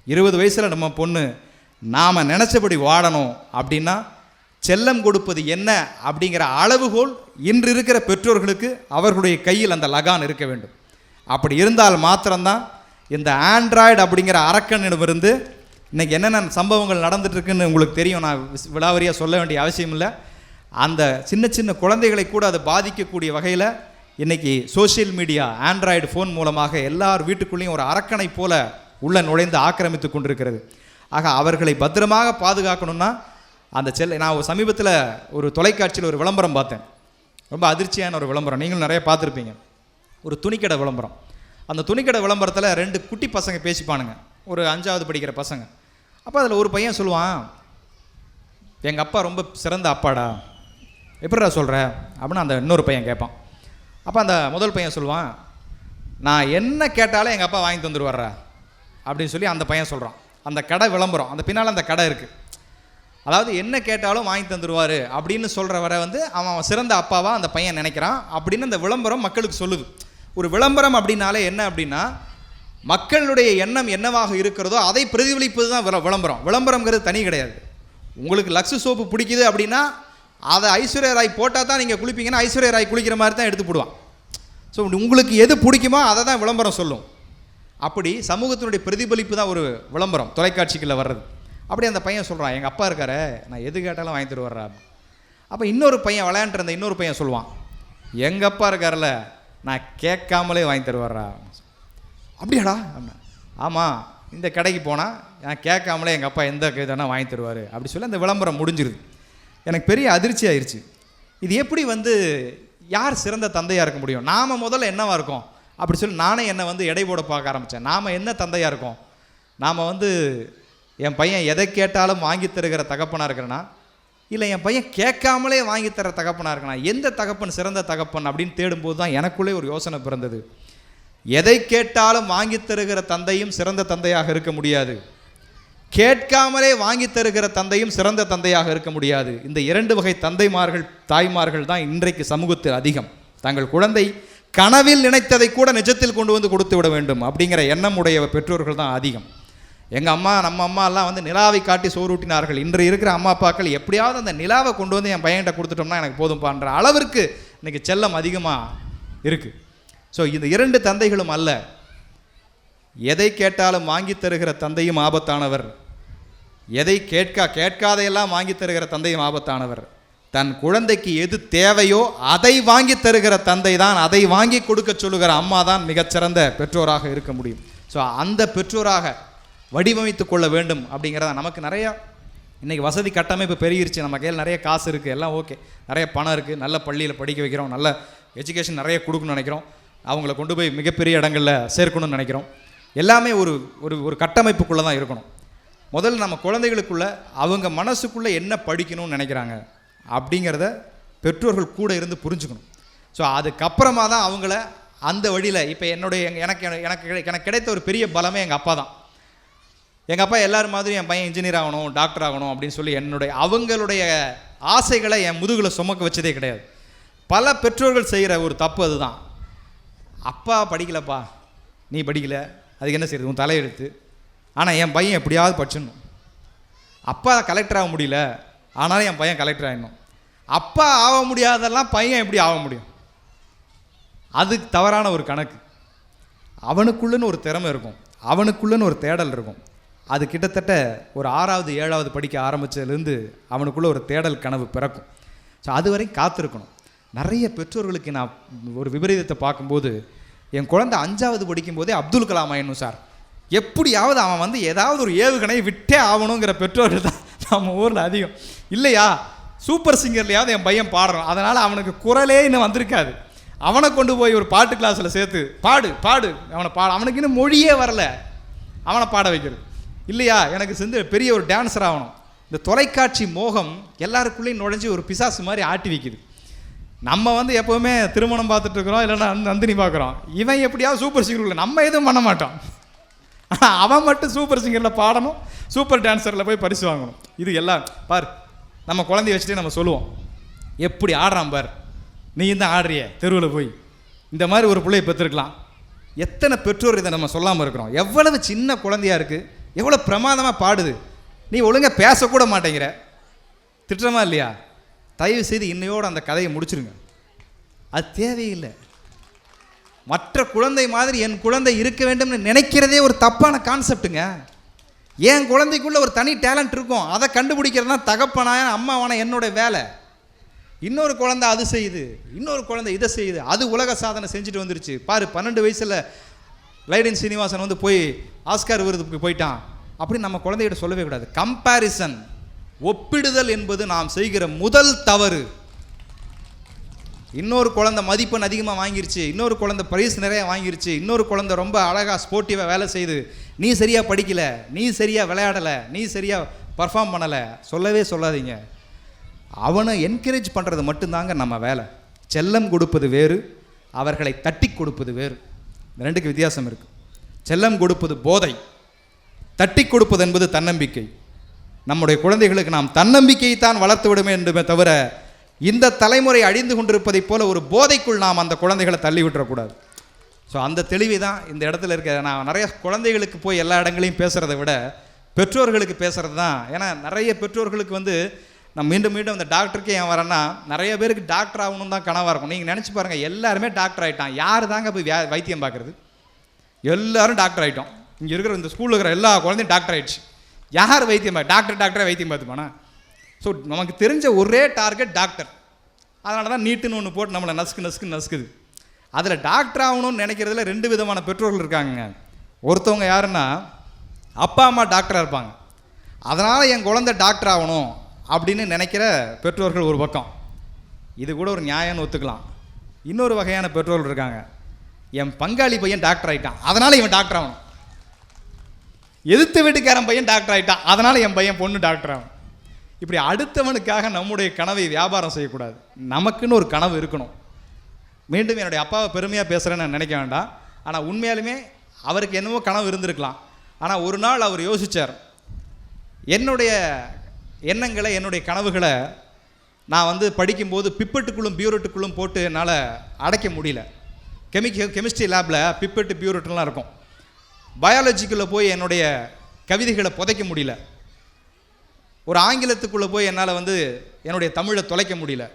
இருபது வயசில் நம்ம பொண்ணு நாம் நினச்சபடி வாடணும் அப்படின்னா செல்லம் கொடுப்பது என்ன அப்படிங்கிற அளவுகோல் இன்று இருக்கிற பெற்றோர்களுக்கு அவர்களுடைய கையில் அந்த லகான் இருக்க வேண்டும். அப்படி இருந்தால் மாத்திரம்தான் இந்த ஆண்ட்ராய்டு அப்படிங்கிற அரக்கனிடமிருந்து இன்னைக்கு என்னென்ன சம்பவங்கள் நடந்துட்டுருக்குன்னு உங்களுக்கு தெரியும். நான் விழாவரியாக சொல்ல வேண்டிய அவசியம் இல்லை. அந்த சின்ன சின்ன குழந்தைகளை கூட அது பாதிக்கக்கூடிய வகையில் இன்றைக்கி சோஷியல் மீடியா ஆண்ட்ராய்டு ஃபோன் மூலமாக எல்லார் வீட்டுக்குள்ளேயும் ஒரு அரக்கனை போல உள்ள நுழைந்து ஆக்கிரமித்து கொண்டிருக்கிறது. ஆக அவர்களை பத்திரமாக பாதுகாக்கணும்னா அந்த செல் நான் ஒரு சமீபத்தில் ஒரு தொலைக்காட்சியில் ஒரு விளம்பரம் பார்த்தேன். ரொம்ப அதிர்ச்சியான ஒரு விளம்பரம். நீங்களும் நிறைய பார்த்துருப்பீங்க. ஒரு துணிக்கடை விளம்பரம். அந்த துணிக்கடை விளம்பரத்தில் ரெண்டு குட்டி பசங்க பேசிப்பானுங்க. ஒரு அஞ்சாவது படிக்கிற பசங்க. அப்போ அதில் ஒரு பையன் சொல்லுவான் எங்கள் அப்பா ரொம்ப சிறந்த அப்பாடா. எப்படிடா சொல்கிற அப்படின்னு அந்த இன்னொரு பையன் கேட்பான். அப்போ அந்த முதல் பையன் சொல்லுவான் நான் என்ன கேட்டாலும் எங்கள் அப்பா வாங்கி தந்துடுவாரா அப்படின்னு சொல்லி அந்த பையன் சொல்கிறான் அந்த கடை விளம்பரம் அந்த பின்னால் அந்த கடை இருக்குது அதாவது என்ன கேட்டாலும் வாங்கி தந்துடுவார் அப்படின்னு சொல்கிற வரை வந்து அவன் அவன் சிறந்த அப்பாவாக அந்த பையன் நினைக்கிறான் அப்படின்னு அந்த விளம்பரம் மக்களுக்கு சொல்லுது. ஒரு விளம்பரம் அப்படின்னாலே என்ன அப்படின்னா மக்களுடைய எண்ணம் என்னவாக இருக்கிறதோ அதை பிரதிபலிப்பது தான் விள- விளம்பரம். விளம்பரங்கிறது தனி கிடையாது. உங்களுக்கு லக்ஸு சோப்பு பிடிக்குது அப்படின்னா அதை ஐஸ்வர்யா ராய் போட்டால் தான் நீங்கள் குளிப்பீங்கன்னா ஐஸ்வர்யா ராய் குளிக்கிற மாதிரி தான் எடுத்து போடுவான். ஸோ உங்களுக்கு எது பிடிக்குமோ அதை தான் விளம்பரம் சொல்லும். அப்படி சமூகத்தினுடைய பிரதிபலிப்பு தான் ஒரு விளம்பரம் தொலைக்காட்சிகளில் வர்றது. அப்படி அந்த பையன் சொல்கிறான் எங்கள் அப்பா இருக்காரு நான் எது கேட்டாலும் வாங்கி தருவாரா அப்போ இன்னொரு பையன் விளையாண்டுருந்த இன்னொரு பையன் சொல்லுவான் எங்கள் அப்பா இருக்கார்ல நான் கேட்காமலே வாங்கி தருவாரா அப்படியாடா? அப்படின்னா. ஆமாம் இந்த கடைக்கு போனால் நான் கேட்காமலே எங்கள் அப்பா எந்த இதுனா வாங்கி தருவார். அப்படி சொல்லி அந்த விளம்பரம் முடிஞ்சிருது. எனக்கு பெரிய அதிர்ச்சி ஆயிடுச்சு இது எப்படி வந்து யார் சிறந்த தந்தையாக இருக்க முடியும்? நாம் முதல்ல என்னவாக இருக்கோம்? அப்படி சொல்லி நானே என்னை வந்து எடை போட பார்க்க ஆரம்பித்தேன் நாம் என்ன தந்தையாக இருக்கோம்? நாம் வந்து என் பையன் எதை கேட்டாலும் வாங்கி தருகிற தகப்பனாக இருக்கிறேனா? இல்லை என் பையன் கேட்காமலே வாங்கி தர தகப்பனாக இருக்கிறான்? எந்த தகப்பன் சிறந்த தகப்பன் அப்படின்னு தேடும்போது தான் எனக்குள்ளே ஒரு யோசனை பிறந்தது. எதை கேட்டாலும் வாங்கி தருகிற தந்தையும் சிறந்த தந்தையாக இருக்க முடியாது. கேட்காமலே வாங்கி தருகிற தந்தையும் சிறந்த தந்தையாக இருக்க முடியாது. இந்த இரண்டு வகை தந்தைமார்கள் தாய்மார்கள் தான் இன்றைக்கு சமூகத்தில் அதிகம். தங்கள் குழந்தை கனவில் நினைத்ததை கூட நிஜத்தில் கொண்டு வந்து கொடுத்து விட வேண்டும் அப்படிங்கிற எண்ணம் உடைய பெற்றோர்கள் தான் அதிகம். எங்கள் அம்மா நம்ம அம்மா எல்லாம் வந்து நிலாவை காட்டி சோறூட்டினார்கள் இன்று இருக்கிற அம்மா அப்பாக்கள் எப்படியாவது அந்த நிலாவை கொண்டு வந்து என் பையன்கிட்ட கொடுத்துட்டோம்னா எனக்கு போதும்பான்ற அளவிற்கு இன்னைக்கு செல்லம் அதிகமாக இருக்குது ஸோ இந்த இரண்டு தந்தைகளும் அல்ல. எதை கேட்டாலும் வாங்கி தருகிற தந்தையும் ஆபத்தானவர். எதை கேட்கா கேட்காதையெல்லாம் வாங்கி தருகிற தந்தையும் ஆபத்தானவர். தன் குழந்தைக்கு எது தேவையோ அதை வாங்கி தருகிற தந்தை தான் அதை வாங்கி கொடுக்க சொல்லுகிற அம்மா தான் மிகச்சிறந்த பெற்றோராக இருக்க முடியும். ஸோ அந்த பெற்றோராக வடிவமைத்து கொள்ள வேண்டும் அப்படிங்கிறத நமக்கு நிறையா இன்றைக்கி வசதி கட்டமைப்பு பெருகிருச்சு நம்ம கையில் நிறைய காசு இருக்குது எல்லாம் ஓகே. நிறைய பணம் இருக்குது நல்ல பள்ளியில் படிக்க வைக்கிறோம் நல்ல எஜுகேஷன் நிறைய கொடுக்கணும்னு நினைக்கிறோம். அவங்கள கொண்டு போய் மிகப்பெரிய இடங்களில் சேர்க்கணும்னு நினைக்கிறோம். எல்லாமே ஒரு ஒரு ஒரு கட்டமைப்புக்குள்ளே தான் இருக்கணும். முதல்ல நம்ம குழந்தைகளுக்குள்ள அவங்க மனசுக்குள்ளே என்ன படிக்கணும்னு நினைக்கிறாங்க? அப்படிங்கிறத பெற்றோர்கள் கூட இருந்து புரிஞ்சுக்கணும். ஸோ அதுக்கப்புறமா தான் அவங்கள அந்த வழியில் இப்போ என்னுடைய எனக்கு எனக்கு கிடை- எனக்கு கிடைத்த ஒரு பெரிய பலமே எங்கள் அப்பா தான். எங்கள் அப்பா எல்லோரும் மாதிரி என் பையன் இன்ஜினியர் ஆகணும் டாக்டர் ஆகணும் அப்படின்னு சொல்லி என்னுடைய அவங்களுடைய ஆசைகளை என் முதுகில் சுமக்க வச்சதே கிடையாது. பல பெற்றோர்கள் செய்கிற ஒரு தப்பு அதுதான். அப்பா படிக்கலப்பா நீ படிக்கல அதுக்கு என்ன செய்யுது உன் தலையெழுத்து. ஆனால் என் பையன் எப்படியாவது படிச்சிடணும். அப்பா கலெக்டர் ஆக முடியல. ஆனாலும் என் பையன் கலெக்டர் ஆகிடணும் அப்பா ஆக முடியாதெல்லாம் பையன் எப்படி ஆக முடியும்? அதுக்கு தவறான ஒரு கணக்கு. அவனுக்குள்ளன்னு ஒரு திறமை இருக்கும். அவனுக்குள்ளன்னு ஒரு தேடல் இருக்கும். அது கிட்டத்தட்ட ஒரு ஆறாவது ஏழாவது படிக்க ஆரம்பித்ததுலேருந்து அவனுக்குள்ளே ஒரு தேடல் கனவு பிறக்கும். ஸோ அது வரைக்கும் காத்திருக்கணும். நிறைய பெற்றோர்களுக்கு நான் ஒரு விபரீதத்தை பார்க்கும்போது என் குழந்தை அஞ்சாவது படிக்கும்போதே அப்துல் கலாம் ஆயிடணும் சார். எப்படியாவது அவன் வந்து ஏதாவது ஒரு ஏவுகணையை விட்டே ஆகணுங்கிற பெற்றோர்கள் தான் நம்ம ஊரில் அதிகம். இல்லையா? சூப்பர் சிங்கர்லையாவது என் பையன் பாடுறான். அதனால் அவனுக்கு குரலே இன்னும் வந்திருக்காது. அவனை கொண்டு போய் ஒரு பாட்டு கிளாஸில் சேர்த்து பாடு பாடு அவனை பாட. அவனுக்கு இன்னும் மொழியே வரல. அவனை பாட வைக்கிறது. இல்லையா? எனக்கு சேர்ந்து பெரிய ஒரு டான்ஸர் ஆகணும். இந்த தொலைக்காட்சி மோகம் எல்லாருக்குள்ளேயும் நுழைஞ்சு ஒரு பிசாசு மாதிரி ஆட்டி வைக்குது. நம்ம வந்து எப்போவுமே திருமணம் பார்த்துட்டு இருக்கிறோம் இல்லைன்னா நந்தினி பார்க்குறோம். இவன் எப்படியாவது சூப்பர் சிங்கரில் நம்ம எதுவும் பண்ண மாட்டோம். ஆனால் அவன் மட்டும் சூப்பர் சிங்கரில் பாடணும் சூப்பர் டான்ஸரில் போய் பரிசு வாங்கணும். இது எல்லாம் பார் நம்ம குழந்தைய வச்சுட்டே நம்ம சொல்லுவோம். எப்படி ஆடுறான் பார்? நீ தான் ஆடுறிய தெருவில் போய். இந்த மாதிரி ஒரு பிள்ளையை பெற்றுருக்கலாம். எத்தனை பெற்றோர் இதை நம்ம சொல்லாமல் இருக்கிறோம்? எவ்வளவு சின்ன குழந்தையா இருக்குது எவ்வளோ பிரமாதமாக பாடுது? நீ ஒழுங்காக பேசக்கூட மாட்டேங்கிற. திட்டமா இல்லையா? தயவு செய்து இன்னையோடு அந்த கதையை முடிச்சிருங்க. அது தேவையில்லை. மற்ற குழந்தை மாதிரி என் குழந்தை இருக்க வேண்டும்னு நினைக்கிறதே ஒரு தப்பான கான்செப்ட்டுங்க என் குழந்தைக்குள்ள ஒரு தனி டேலண்ட் இருக்கும். அதை கண்டுபிடிக்கிறது தான் தகப்பனாய அம்மாவான என்னோட வேலை. இன்னொரு குழந்தை அது செய்யுது. இன்னொரு குழந்தை இதை செய்யுது. அது உலக சாதனை செஞ்சுட்டு வந்துருச்சு. பாரு பன்னெண்டு வயசில் லைடன் சீனிவாசன் வந்து போய் ஆஸ்கார் விருதுக்கு போயிட்டான். அப்படின்னு நம்ம குழந்தைகிட்ட சொல்லவே கூடாது. கம்பேரிசன் ஒப்பிடுதல் என்பது நாம் செய்கிற முதல் தவறு. இன்னொரு குழந்தை மதிப்பெண் அதிகமாக வாங்கிருச்சு இன்னொரு குழந்தை பிரைஸ் நிறைய வாங்கிருச்சு இன்னொரு குழந்தை ரொம்ப அழகாக ஸ்போர்ட்டிவாக வேலை செய்யுது நீ சரியாக படிக்கலை நீ சரியாக விளையாடலை நீ சரியாக பர்ஃபார்ம் பண்ணலை சொல்லவே சொல்லாதீங்க. அவனை என்கரேஜ் பண்ணுறது மட்டும்தாங்க நம்ம வேலை. செல்லம் கொடுப்பது வேறு அவர்களை தட்டி கொடுப்பது வேறு. இந்த ரெண்டுக்கு வித்தியாசம் இருக்குது செல்லம் கொடுப்பது போதை தட்டி கொடுப்பது என்பது தன்னம்பிக்கை. நம்முடைய குழந்தைகளுக்கு நாம் தன்னம்பிக்கையை தான் வளர்த்து விடுமே என்றுமே தவிர இந்த தலைமுறை அழிந்து கொண்டிருப்பதைப் போல ஒரு போதைக்குள் நாம் அந்த குழந்தைகளை தள்ளி விட்டுறக்கூடாது. ஸோ அந்த தெளிவை தான் இந்த இடத்துல இருக்க. நான் நிறைய குழந்தைகளுக்கு போய் எல்லா இடங்களையும் பேசுகிறத விட பெற்றோர்களுக்கு பேசுகிறது தான். ஏன்னா நிறைய பெற்றோர்களுக்கு வந்து நான் மீண்டும் மீண்டும் அந்த டாக்டருக்கே ஏன் வரேன்னா நிறைய பேருக்கு டாக்டர் ஆகணும் தான் கனவாக இருக்கும். நீங்கள் நினச்சி பாருங்கள் எல்லாருமே டாக்டர் ஆகிட்டான் யார் தாங்க போய் வைத்தியம் பார்க்குறது எல்லோரும் டாக்டர் ஆகிட்டோம் இங்கே இருக்கிற இந்த ஸ்கூலில் இருக்கிற எல்லா குழந்தையும் டாக்டர் ஆகிடுச்சு யார் வைத்தியம் டாக்டர் டாக்டரே வைத்தியம் பார்த்துப்பானா? ஸோ நமக்கு தெரிஞ்ச ஒரே டார்கெட் டாக்டர் அதனால தான் நீட்டுன்னு ஒன்று போட்டு நம்மளை நசுக்கு நசுக்கு நசுக்குது. அதில் டாக்டர் ஆகணும்னு நினைக்கிறதுல ரெண்டு விதமான பெற்றோர்கள் இருக்காங்க. ஒருத்தவங்க யாருன்னா அப்பா அம்மா டாக்டராக இருப்பாங்க. அதனால் என் குழந்தை டாக்டர் ஆகணும் அப்படின்னு நினைக்கிற பெற்றோர்கள் ஒரு பக்கம். இது கூட ஒரு நியாயம்னு ஒத்துக்கலாம். இன்னொரு வகையான பெற்றோர்கள் இருக்காங்க. என் பங்காளி பையன் டாக்டர் ஆகிட்டான் அதனால் இவன் டாக்டர் ஆகணும். எதிர்த்து வீட்டுக்காரன் பையன் டாக்டர் ஆயிட்டான். அதனால் என் பையன் பொண்ணு டாக்டர் ஆகும் இப்படி அடுத்தவனுக்காக நம்முடைய கனவை வியாபாரம் செய்யக்கூடாது. நமக்குன்னு ஒரு கனவு இருக்கணும். மீண்டும் என்னுடைய அப்பாவை பெருமையாக பேசுகிறேன்னு நான் நினைக்க வேண்டாம். ஆனால் உண்மையாலுமே அவருக்கு என்னவோ கனவு இருந்திருக்கலாம். ஆனால் ஒரு நாள் அவர் யோசிச்சார் என்னுடைய எண்ணங்களை என்னுடைய கனவுகளை நான் வந்து படிக்கும்போது பிப்பட்டுக்குள்ளும் பியூரெட்டுக்குள்ளும் போட்டு என்னால் அடைக்க முடியல. கெமிக்க கெமிஸ்ட்ரி லேபில் பிப்பெட்டு பியூரெட்டுலாம் இருக்கும். பயாலஜிக்குள்ளே போய் என்னுடைய கவிதைகளை புதைக்க முடியல. ஒரு ஆங்கிலத்துக்குள்ளே போய் என்னால் வந்து என்னுடைய தமிழை தொலைக்க முடியல.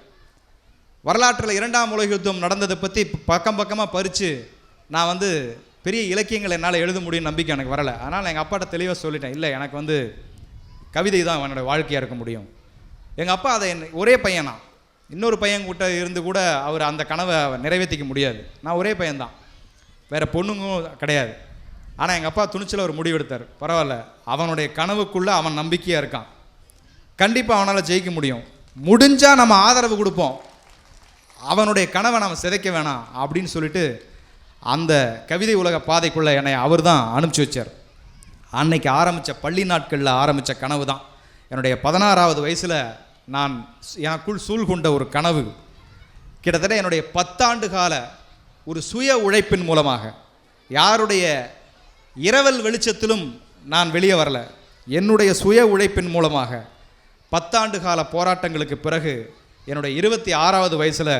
வரலாற்றில் இரண்டாம் உலக யுத்தம் நடந்ததை பற்றி பக்கம் பக்கமாக பறித்து நான் வந்து பெரிய இலக்கியங்கள் என்னால் எழுத முடியும் நம்பிக்கை எனக்கு வரலை. அதனால் எங்கள் அப்பாட்ட தெளிவாக சொல்லிட்டேன் இல்லை எனக்கு வந்து கவிதை தான் என்னோடய வாழ்க்கையாக இருக்க முடியும். எங்கள் அப்பா அதை என்ன- ஒரே பையனா? இன்னொரு பையன் கிட்ட இருந்து கூட அவர் அந்த கனவை நிறைவேற்றிக்க முடியாது. நான் ஒரே பையன்தான். வேறு பொண்ணுங்களும் கிடையாது. ஆனால் எங்கள் அப்பா துணிச்சல் ஒரு முடிவெடுத்தார். பரவாயில்ல அவனுடைய கனவுக்குள்ளே அவன் நம்பிக்கையாக இருக்கான். கண்டிப்பாக அவனால் ஜெயிக்க முடியும். முடிஞ்சால் நம்ம ஆதரவு கொடுப்போம். அவனுடைய கனவை நம்ம சிதைக்க வேணாம் அப்படின்னு சொல்லிட்டு அந்த கவிதை உலக பாதைக்குள்ளே என்னை அவர் தான் அனுப்பிச்சி வச்சார். அன்னைக்கு ஆரம்பித்த பள்ளி நாட்களில் ஆரம்பித்த கனவு தான். என்னுடைய பதினாறாவது வயசில் நான் எனக்குள் சூழ் கொண்ட ஒரு கனவு. கிட்டத்தட்ட என்னுடைய பத்தாண்டு கால ஒரு சுய உழைப்பின் மூலமாக. யாருடைய இரவல் வெளிச்சத்திலும் நான் வெளியே வரல. என்னுடைய சுய உழைப்பின் மூலமாக. பத்தாண்டு கால போராட்டங்களுக்கு பிறகு என்னுடைய இருபத்தி ஆறாவது வயசில்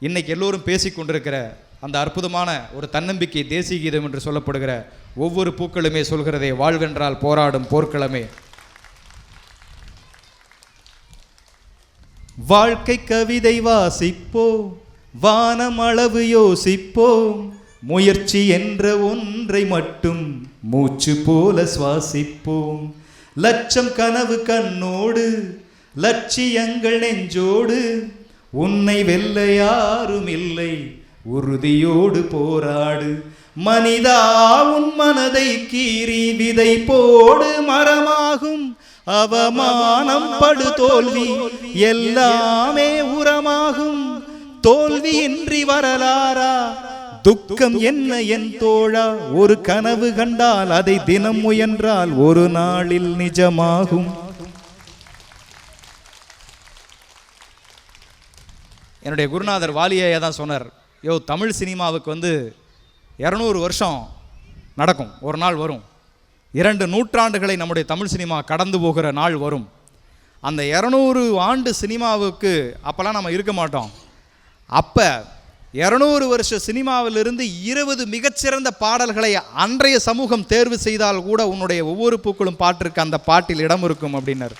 இன்றைக்கி எல்லோரும் பேசிக்கொண்டிருக்கிற அந்த அற்புதமான ஒரு தன்னம்பிக்கை தேசிய கீதம் என்று சொல்லப்படுகிற ஒவ்வொரு பூக்களுமே சொல்கிறதே வாழ்வென்றால் போராடும் போர்க்களமே. வாழ்க்கை கவிதை வாசிப்போம் வானம் அளவு யோசிப்போம் முயற்சி என்ற ஒன்றை மட்டும் மூச்சு போல சுவாசிப்போம். லட்சம் கனவு கண்ணோடு லட்சியங்கள் நெஞ்சோடு உன்னை வெல்ல யாரும் இல்லை. உறுதியோடு போராடு. மனிதா உன் மனதை கீறி விதை போடு. மரமாகும் அவமானம் படு தோல்வி. எல்லாமே உரமாகும். தோல்வியின்றி வரலாறா? துக்கம் என்ன என் தோழா? ஒரு கனவு கண்டால் அதை தினம் முயன்றால் ஒரு நாளில் நிஜமாகும். என்னுடைய குருநாதர் வாலியையா தான் சொன்னார் யோ தமிழ் சினிமாவுக்கு வந்து இரநூறு வருஷம் நடக்கும் ஒரு நாள் வரும். இரண்டு நூற்றாண்டுகளை நம்முடைய தமிழ் சினிமா கடந்து போகிற நாள் வரும். அந்த இரநூறு ஆண்டு சினிமாவுக்கு அப்போல்லாம் நம்ம இருக்க மாட்டோம். அப்போ இரநூறு வருஷ சினிமாவிலிருந்து இருபது மிகச்சிறந்த பாடல்களை அன்றைய சமூகம் தேர்வு செய்தால் கூட உன்னுடைய ஒவ்வொரு பூக்களும் பாட்டிற்கு அந்த பாட்டில் இடம் இருக்கும் அப்படின்னாரு.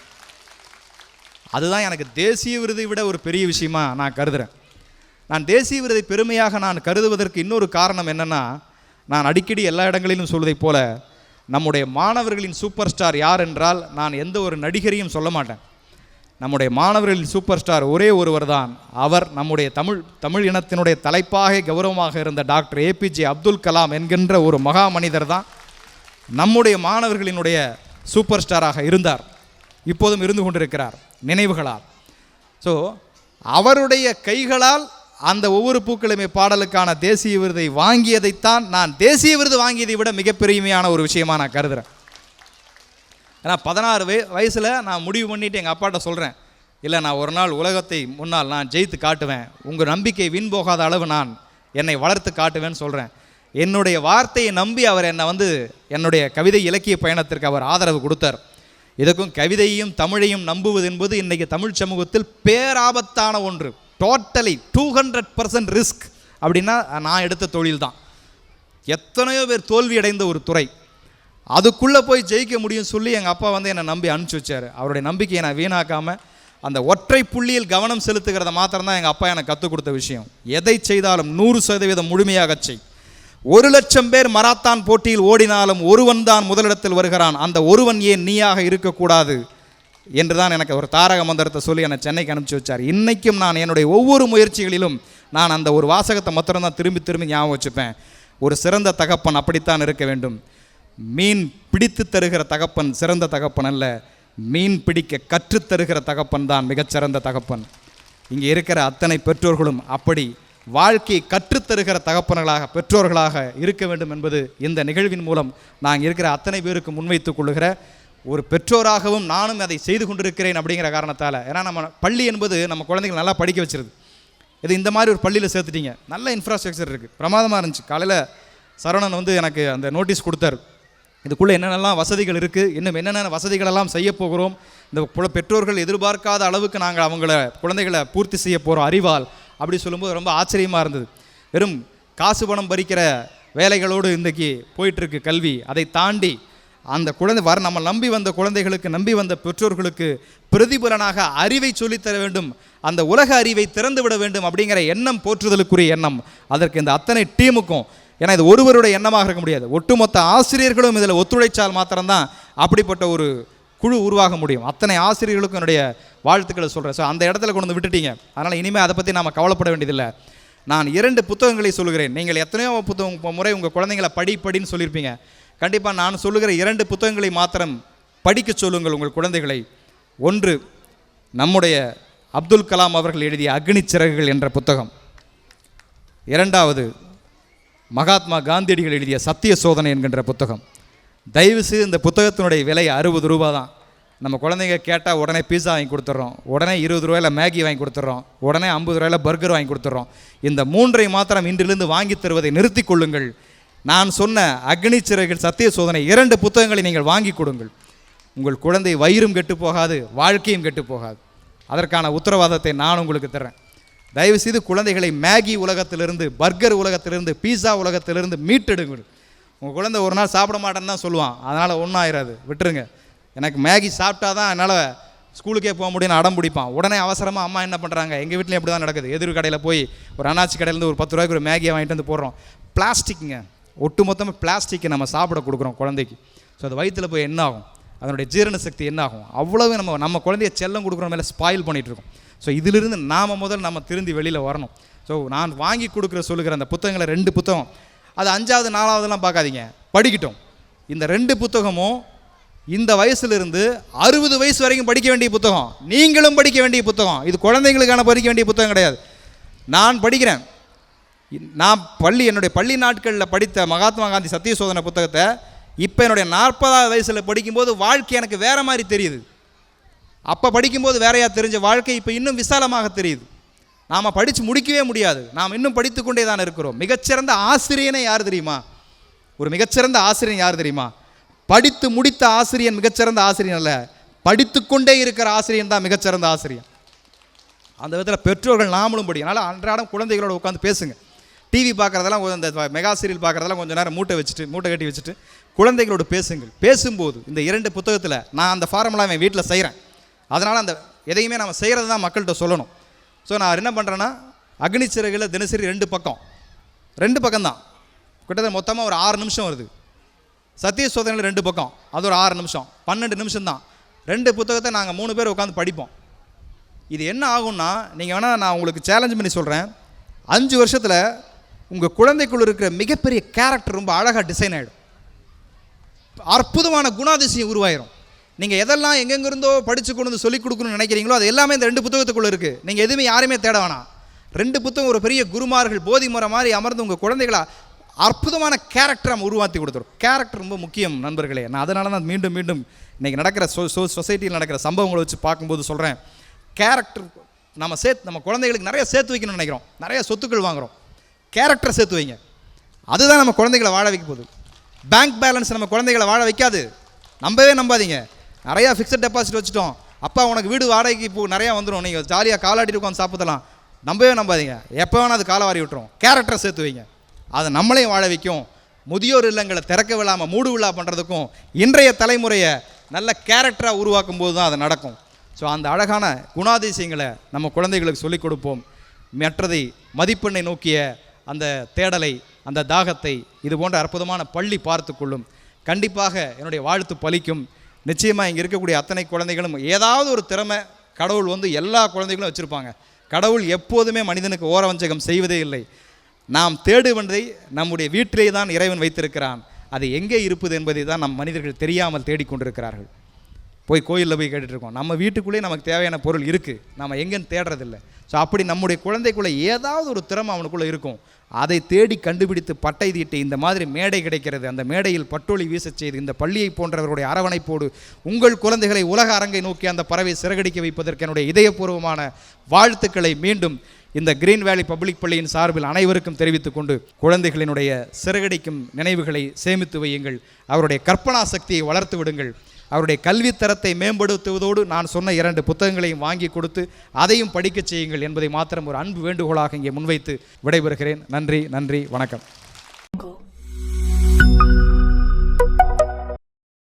அதுதான் எனக்கு தேசிய விருதை விட ஒரு பெரிய விஷயமா நான் கருதுகிறேன் நான் தேசிய விருதை பெருமையாக நான் கருதுவதற்கு இன்னொரு காரணம் என்னன்னா நான் அடிக்கடி எல்லா இடங்களிலும் சொல்வதைப் போல நம்முடைய மாணவர்களின் சூப்பர் ஸ்டார் யார் என்றால் நான் எந்த ஒரு நடிகரையும் சொல்ல மாட்டேன். நம்முடைய மாணவர்களின் சூப்பர் ஸ்டார் ஒரே ஒருவர் தான் அவர் நம்முடைய தமிழ் தமிழ் இனத்தினுடைய தலைப்பாக கௌரவமாக இருந்த டாக்டர் ஏபிஜே அப்துல் கலாம் என்கின்ற ஒரு மகா மனிதர் தான் நம்முடைய மாணவர்களினுடைய சூப்பர் ஸ்டாராக இருந்தார். இப்போதும் இருந்து கொண்டிருக்கிறார். நினைவுகளால். ஸோ அவருடைய கைகளால் அந்த ஒவ்வொரு பூக்களுமே பாடலுக்கான தேசிய விருதை வாங்கியதைத்தான் நான் தேசிய விருது வாங்கியதை விட மிகப்பெருமையான ஒரு விஷயமாக நான் கருதுகிறேன் ஏன்னா பதினாறு வய வயசில் நான் முடிவு பண்ணிவிட்டு எங்கள் அப்பாட்ட சொல்கிறேன் இல்லை நான் ஒரு நாள் உலகத்தை முன்னால் நான் ஜெயித்து காட்டுவேன். உங்கள் நம்பிக்கை வீண் போகாத அளவு நான் என்னை வளர்த்து காட்டுவேன்னு சொல்கிறேன் என்னுடைய வார்த்தையை நம்பி அவர் என்னை வந்து என்னுடைய கவிதை இலக்கிய பயணத்திற்கு அவர் ஆதரவு கொடுத்தார். இதுக்கும் கவிதையும் தமிழையும் நம்புவது என்பது இன்றைக்கி தமிழ் சமூகத்தில் பேராபத்தான ஒன்று. Totally two hundred percent risk அப்படின்னா நான் எடுத்த தொழில் தான் எத்தனையோ பேர் தோல்வி அடைந்த ஒரு துறை. அதுக்குள்ளே போய் ஜெயிக்க முடியும் சொல்லி எங்கள் அப்பா வந்து என்னை நம்பி அனுப்பிச்சி வச்சார். அவருடைய நம்பிக்கையை நான் வீணாக்காமல் அந்த ஒற்றை புள்ளியில் கவனம் செலுத்துகிறத மாத்திரம்தான் எங்கள் அப்பா எனக்கு கற்றுக் கொடுத்த விஷயம். எதை செய்தாலும் நூறு சதவீதம் முழுமையாக செய். ஒரு லட்சம் பேர் மராத்தான் போட்டியில் ஓடினாலும் ஒருவன் தான் முதலிடத்தில் வருகிறான். அந்த ஒருவன் ஏன் நீயாக இருக்கக்கூடாது என்று தான் எனக்கு ஒரு தாரக மந்திரத்தை சொல்லி என்னை சென்னைக்கு அனுப்பிச்சி வச்சார். இன்றைக்கும் நான் என்னுடைய ஒவ்வொரு முயற்சிகளிலும் நான் அந்த ஒரு வாசகத்தை மாத்திரம்தான் திரும்பி திரும்பி ஞாபகம் வச்சுப்பேன். ஒரு சிறந்த தகப்பன் அப்படித்தான் இருக்க வேண்டும். மீன் பிடித்து தருகிற தகப்பன் சிறந்த தகப்பன் அல்ல. மீன் பிடிக்க கற்றுத்தருகிற தகப்பன் தான் மிகச்சிறந்த தகப்பன். இங்கே இருக்கிற அத்தனை பெற்றோர்களும் அப்படி வாழ்க்கையை கற்றுத்தருகிற தகப்பன்களாக பெற்றோர்களாக இருக்க வேண்டும் என்பது இந்த நிகழ்வின் மூலம் நாங்கள் இருக்கிற அத்தனை பேருக்கு முன்வைத்துக் கொள்ளுகிற ஒரு பெற்றோராகவும் நானும் அதை செய்து கொண்டிருக்கிறேன் அப்படிங்கிற காரணத்தால். ஏன்னா நம்ம பள்ளி என்பது நம்ம குழந்தைகள் நல்லா படிக்க வச்சிருது. இது இந்த மாதிரி ஒரு பள்ளியில் சேர்த்துட்டீங்க. நல்ல இன்ஃப்ராஸ்ட்ரக்சர் இருக்குது பிரமாதமாக இருந்துச்சு. காலையில் சரவணன் வந்து எனக்கு அந்த நோட்டீஸ் கொடுத்தாரு. இதுக்குள்ளே என்னென்னலாம் வசதிகள் இருக்குது இன்னும் என்னென்ன வசதிகளெல்லாம் செய்ய போகிறோம்? இந்த புல பெற்றோர்கள் எதிர்பார்க்காத அளவுக்கு நாங்கள் அவங்கள குழந்தைகளை பூர்த்தி செய்ய போகிறோம் அறிவால். அப்படி சொல்லும்போது ரொம்ப ஆச்சரியமாக இருந்தது. வெறும் காசு பணம் பறிக்கிற வேலைகளோடு இன்றைக்கி போயிட்டுருக்கு கல்வி. அதை தாண்டி அந்த குழந்தை வர நம்ம நம்பி வந்த குழந்தைகளுக்கு நம்பி வந்த பெற்றோர்களுக்கு பிரதிபலனாக அறிவை சொல்லித்தர வேண்டும். அந்த உலக அறிவை திறந்து விட வேண்டும் அப்படிங்கிற எண்ணம் போற்றுதலுக்குரிய எண்ணம். அதற்கு இந்த அத்தனை டீமுக்கும் ஏன்னா இது ஒருவருடைய எண்ணமாக இருக்க முடியாது. ஒட்டுமொத்த ஆசிரியர்களும் இதில் ஒத்துழைச்சால் மாத்திரம்தான் அப்படிப்பட்ட ஒரு குழு உருவாக முடியும். அத்தனை ஆசிரியர்களுக்கும் என்னுடைய வாழ்த்துக்களை சொல்கிறேன் ஸோ அந்த இடத்துல கொண்டு வந்து விட்டுட்டீங்க. அதனால் இனிமேல் அதை பற்றி நாம் கவலைப்பட வேண்டியதில்லை. நான் இரண்டு புத்தகங்களை சொல்கிறேன் நீங்கள் எத்தனையோ புத்தகம் இப்போ முறை உங்கள் குழந்தைங்களை படி படின்னு சொல்லியிருப்பீங்க. கண்டிப்பாக நான் சொல்லுகிற இரண்டு புத்தகங்களை மாத்திரம் படிக்க சொல்லுங்கள் உங்கள் குழந்தைகளை. ஒன்று நம்முடைய அப்துல் கலாம் அவர்கள் எழுதிய அக்னி சிறகுகள் என்ற புத்தகம். இரண்டாவது மகாத்மா காந்தியடிகள் எழுதிய சத்திய சோதனை என்கின்ற புத்தகம். தயவுசெய்து இந்த புத்தகத்தினுடைய விலை அறுபது ரூபா தான். நம்ம குழந்தைங்க கேட்டால் உடனே பீஸா வாங்கி கொடுத்துட்றோம் உடனே இருபது ரூபாயில் மேகி வாங்கி கொடுத்துட்றோம் உடனே ஐம்பது ரூபாயில் பர்கர் வாங்கி கொடுத்துட்றோம் இந்த மூன்றை மாத்திரம் இன்றிலிருந்து வாங்கி தருவதை நிறுத்தி கொள்ளுங்கள். நான் சொன்ன அக்னி சிறைகள் சத்திய சோதனை இரண்டு புத்தகங்களை நீங்கள் வாங்கி கொடுங்கள். உங்கள் குழந்தை வயிறும் கெட்டு போகாது வாழ்க்கையும் கெட்டு போகாது. அதற்கான உத்தரவாதத்தை நான் உங்களுக்கு தர்றேன். தயவு செய்து குழந்தைகளை மேகி உலகத்திலிருந்து பர்கர் உலகத்திலிருந்து பீஸா உலகத்திலிருந்து மீட்டெடுங்க உங்கள் குழந்தை ஒரு நாள் சாப்பிட மாட்டேன்னு தான் சொல்லுவான். அதனால் ஒன்றும் ஆயிடாது விட்டுருங்க. எனக்கு மேகி சாப்பிட்டா தான் என்னால் ஸ்கூலுக்கே போக முடியும்னு அடம் பிடிப்பான். உடனே அவசரமாக அம்மா என்ன பண்ணுறாங்க எங்கள் வீட்டில் எப்படி தான் நடக்குது. எதிர் கடையில் போய் ஒரு அண்ணாச்சி கடையிலேருந்து ஒரு பத்து ரூபாய்க்கு ஒரு மேகியை வாங்கிட்டு வந்து போடுறோம். பிளாஸ்டிக்குங்க ஒட்டு மொத்தமாக பிளாஸ்டிக்கை நம்ம சாப்பிட கொடுக்குறோம் குழந்தைக்கு. ஸோ அது வயிற்றில் போய் என்ன ஆகும் அதனுடைய ஜீரண சக்தி என்ன ஆகும் அவ்வளவு நம்ம நம்ம குழந்தைய செல்லம் கொடுக்குற மேலே ஸ்பாயில் பண்ணிகிட்டு இருக்கோம். ஸோ இதிலிருந்து நாம் முதல் நம்ம திருந்தி வெளியில் வரணும். ஸோ நான் வாங்கி கொடுக்குற சொல்லுகிற அந்த புத்தகங்களை ரெண்டு புத்தகம் அது அஞ்சாவது நாலாவதுலாம் பார்க்காதீங்க. படிக்கட்டும். இந்த ரெண்டு புத்தகமும் இந்த வயசுலேருந்து அறுபது வயசு வரைக்கும் படிக்க வேண்டிய புத்தகம். நீங்களும் படிக்க வேண்டிய புத்தகம். இது குழந்தைங்களுக்கான படிக்க வேண்டிய புத்தகம் கிடையாது. நான் படிக்கிறேன். நான் பள்ளி என்னுடைய பள்ளி நாட்களில் படித்த மகாத்மா காந்தி சத்திய சோதனை புத்தகத்தை இப்போ என்னுடைய நாற்பதாவது வயசில் படிக்கும்போது வாழ்க்கை எனக்கு வேறு மாதிரி தெரியுது. அப்போ படிக்கும்போது வேறையாக தெரிஞ்ச வாழ்க்கை இப்போ இன்னும் விசாலமாக தெரியுது. நாம் படித்து முடிக்கவே முடியாது. நாம் இன்னும் படித்துக்கொண்டே தான் இருக்கிறோம். மிகச்சிறந்த ஆசிரியனை யார் தெரியுமா? ஒரு மிகச்சிறந்த ஆசிரியன் யார் தெரியுமா? படித்து முடித்த ஆசிரியன் மிகச்சிறந்த ஆசிரியன் அல்ல. படித்துக்கொண்டே இருக்கிற ஆசிரியன் தான் மிகச்சிறந்த ஆசிரியன். அந்த விதத்தில் பெற்றோர்கள் நாமளும் படி அதனால் அன்றாடம் குழந்தைகளோட உட்காந்து பேசுங்க. டிவி பார்க்குறதெல்லாம் இந்த மெகா சீரியல் பார்க்குறதெல்லாம் கொஞ்சம் நேரம் மூட்டை வச்சுட்டு மூட்டை கட்டி வச்சுட்டு குழந்தைகளோடு பேசுங்கள். பேசும்போது இந்த இரண்டு புத்தகத்தில் நான் அந்த ஃபார்முலா என் வீட்டில் செய்கிறேன் அதனால் அந்த எதையுமே நம்ம செய்கிறது தான் மக்கள்கிட்ட சொல்லணும். ஸோ நான் என்ன பண்ணுறேன்னா அக்னி சிறகுல தினசரி ரெண்டு பக்கம். ரெண்டு பக்கம்தான் கிட்டத்தட்ட மொத்தமாக ஒரு ஆறு நிமிஷம் வருது. சத்திய சோதனையில் ரெண்டு பக்கம். அது ஒரு ஆறு நிமிஷம். பன்னெண்டு நிமிஷம் தான். ரெண்டு புத்தகத்தை நாங்கள் மூணு பேர் உட்காந்து படிப்போம். இது என்ன ஆகும்னா நீங்கள் வேணால் நான் உங்களுக்கு சேலஞ்ச் பண்ணி சொல்கிறேன் அஞ்சு வருஷத்தில் உங்கள் குழந்தைக்குள்ள இருக்கிற மிகப்பெரிய கேரக்டர் ரொம்ப அழகாக டிசைன் ஆகிடும் அற்புதமான குணாதிசயம் உருவாயிரும். நீங்கள் எதெல்லாம் எங்கெங்கிருந்தோ படித்து கொண்டு வந்து சொல்லிக் கொடுக்கணும்னு நினைக்கிறீங்களோ அது எல்லாமே இந்த ரெண்டு புத்தகத்துக்குள்ளே இருக்குது நீங்கள் எதுவுமே யாருமே தேட வேணாம். ரெண்டு புத்தகம் ஒரு பெரிய குருமார்கள் போதி முறை மாதிரி அமர்ந்து உங்கள் குழந்தைகளா அற்புதமான கேரக்டர் நம்ம உருவாக்கி கொடுத்துரும். கேரக்டர் ரொம்ப முக்கியம் நண்பர்களே. நான் அதனால தான் மீண்டும் மீண்டும் இன்றைக்கி நடக்கிற சொ சொ சொசைட்டியில் நடக்கிற சம்பவங்களை வச்சு பார்க்கும்போது சொல்கிறேன் கேரக்டர் நம்ம சேர்த்து நம்ம குழந்தைகளுக்கு நிறைய சேர்த்து வைக்கணும்னு நினைக்கிறோம். நிறைய சொத்துக்கள் வாங்குகிறோம் கேரக்டரை சேர்த்து வைங்க. அதுதான் நம்ம குழந்தைகளை வாழ வைக்க போகுது. பேங்க் பேலன்ஸ் நம்ம குழந்தைகளை வாழ வைக்காது. நம்பவே நம்பாதீங்க. நிறையா ஃபிக்ஸட் டெபாசிட் வச்சுட்டோம். அப்பா உனக்கு வீடு வாடகைக்கு இப்போ நிறையா வந்துடும் நீங்கள் ஜாலியாக காலாட்டிட்டு உட்காந்து சாப்பிடலாம். நம்பவே நம்பாதீங்க. எப்போ வேணால் அது காலை வாரி விட்டுரும் கேரக்டரை சேர்த்து வைங்க. அதை நம்மளையும் வாழ வைக்கும். முதியோர் இல்லங்களை திறக்க விழாமல் மூடு விழா பண்ணுறதுக்கும் இன்றைய தலைமுறையை நல்ல கேரக்டராக உருவாக்கும் போது தான் அது நடக்கும். ஸோ அந்த அழகான குணாதிசயங்களை நம்ம குழந்தைகளுக்கு சொல்லிக் கொடுப்போம். மற்றதை மதிப்பெண்ணை நோக்கிய அந்த தேடலை அந்த தாகத்தை இது போன்ற அற்புதமான பள்ளி பார்த்து கொள்ளும். கண்டிப்பாக என்னுடைய வாழ்த்து பலிக்கும். நிச்சயமாக இங்கே இருக்கக்கூடிய அத்தனை குழந்தைகளும் ஏதாவது ஒரு திறமை கடவுள் வந்து எல்லா குழந்தைகளும் வச்சுருப்பாங்க. கடவுள் எப்போதுமே மனிதனுக்கு ஓரவஞ்சகம் செய்வதே இல்லை. நாம் தேடுவதை நம்முடைய வீட்டிலே தான் இறைவன் வைத்திருக்கிறான். அது எங்கே இருப்பது என்பதை தான் நம் மனிதர்கள் தெரியாமல் தேடிக்கொண்டிருக்கிறார்கள். போய் கோயிலில் போய் கேட்டுட்டு இருக்கோம் நம்ம வீட்டுக்குள்ளேயே நமக்கு தேவையான பொருள் இருக்குது நம்ம எங்கேன்னு தேடுறதில்ல. ஸோ அப்படி நம்முடைய குழந்தைக்குள்ளே ஏதாவது ஒரு திறமை அவனுக்குள்ளே இருக்கும். அதை தேடி கண்டுபிடித்து பட்டை தீட்டு இந்த மாதிரி மேடை கிடைக்கிறது அந்த மேடையில் பட்டொளி வீசச் செய்து இந்த பள்ளியை போன்றவர்களுடைய அரவணைப்போடு உங்கள் குழந்தைகளை உலக அரங்கை நோக்கி அந்த பறவை சிறகடிக்க வைப்பதற்கு என்னுடைய இதயபூர்வமான வாழ்த்துக்களை மீண்டும் இந்த கிரீன் வேலி பப்ளிக் பள்ளியின் சார்பில் அனைவருக்கும் தெரிவித்துக் கொண்டு குழந்தைகளினுடைய சிறகடிக்கும் நினைவுகளை சேமித்து வையுங்கள். அவருடைய கற்பனா சக்தியை வளர்த்து விடுங்கள். அவருடைய கல்வித்தரத்தை மேம்படுத்துவதோடு நான் சொன்ன இரண்டு புத்தகங்களையும் வாங்கி கொடுத்து அதையும் படிக்கச் செய்யுங்கள் என்பதை மாத்திரம் ஒரு அன்பு வேண்டுகோளாக இங்கே முன்வைத்து விடைபெறுகிறேன். நன்றி நன்றி வணக்கம்.